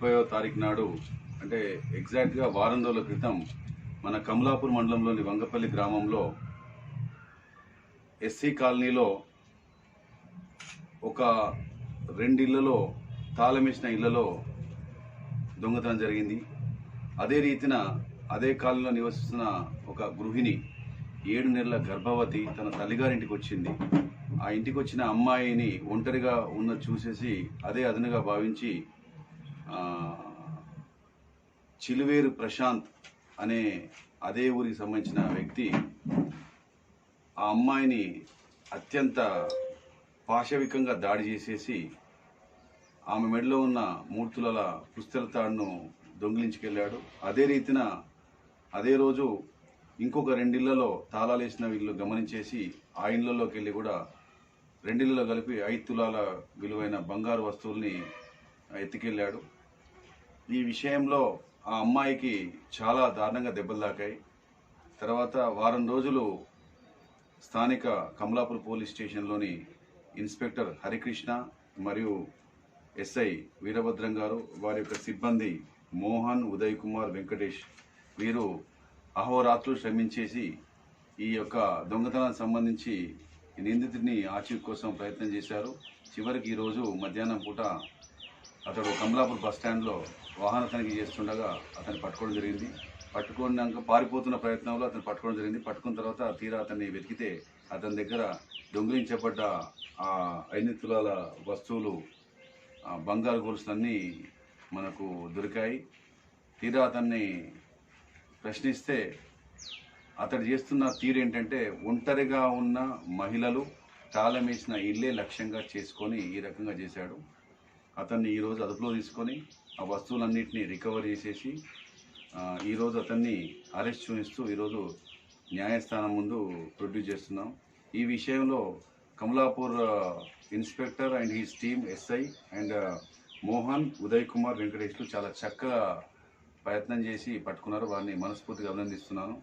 ముప్పైవ తారీఖు నాడు అంటే ఎగ్జాక్ట్గా వారం రోజుల క్రితం మన కమలాపూర్ మండలంలోని వంగపల్లి గ్రామంలో ఎస్సీ కాలనీలో ఒక రెండిళ్ళలో తాళమేసిన ఇళ్ళలో దొంగతనం జరిగింది. అదే రీతిన అదే కాలనీలో నివసిస్తున్న ఒక గృహిణి ఏడు నెలల గర్భవతి తన తల్లిగారింటికి వచ్చింది. ఆ ఇంటికి వచ్చిన అమ్మాయిని ఒంటరిగా ఉన్న చూసేసి అదే అదనుగా భావించి చిలువేరు ప్రశాంత్ అనే అదే ఊరికి సంబంధించిన వ్యక్తి ఆ అమ్మాయిని అత్యంత పాశవికంగా దాడి చేసేసి ఆమె మెడలో ఉన్న మూడు తులాల పుస్తల తాడును దొంగిలించుకెళ్ళాడు. అదే రీతిన అదే రోజు ఇంకొక రెండిళ్ళలో తాళాలు వేసిన వీళ్ళు గమనించేసి ఆ ఇళ్ళలోకి వెళ్ళి కూడా రెండిళ్ళలో కలిపి ఐదు తులాల విలువైన బంగారు వస్తువుల్ని ఎత్తుకెళ్ళాడు. ఈ విషయంలో ఆ అమ్మాయికి చాలా దారుణంగా దెబ్బలు తాకాయి. తర్వాత వారం రోజులు స్థానిక కమలాపూర్ పోలీస్ స్టేషన్లోని ఇన్స్పెక్టర్ హరికృష్ణ మరియు ఎస్ఐ వీరభద్రం గారు వారి యొక్క సిబ్బంది మోహన్ ఉదయ్ కుమార్ వెంకటేష్ వీరు అహోరాత్రులు శ్రమించేసి ఈ యొక్క దొంగతనానికి సంబంధించి ఈ నిందితుడిని ఆచూకీ కోసం ప్రయత్నం చేశారు. చివరికి ఈరోజు మధ్యాహ్నం పూట అతడు కమలాపూర్ బస్ స్టాండ్లో వాహన తనిఖీ చేస్తుండగా అతన్ని పట్టుకోవడం జరిగింది. పట్టుకున్నాక పారిపోతున్న ప్రయత్నంలో అతను పట్టుకోవడం జరిగింది. పట్టుకున్న తర్వాత తీరా అతన్ని వెతికితే అతని దగ్గర దొంగిలించబడ్డ ఆ ఐదు తులాల వస్తువులు బంగారు గొలుసులన్నీ మనకు దొరికాయి. తీరా అతన్ని ప్రశ్నిస్తే అతడు చేస్తున్న తీరు ఏంటంటే ఒంటరిగా ఉన్న మహిళలు తాళమేసిన ఇల్లే లక్ష్యంగా చేసుకొని ఈ రకంగా చేశాడు. అతన్ని ఈరోజు అదుపులో తీసుకొని ఆ వస్తువులన్నింటినీ రికవర్ చేసేసి ఈరోజు అతన్ని అరెస్ట్ చూపిస్తూ ఈరోజు న్యాయస్థానం ముందు ప్రొడ్యూస్ చేస్తున్నాం. ఈ విషయంలో Kamalapur inspector and his team SI and Mohan Uday Kumar వెంకటేష్లు చాలా చక్కగా ప్రయత్నం చేసి పట్టుకున్నారు. వారిని మనస్ఫూర్తిగా అభినందిస్తున్నాను.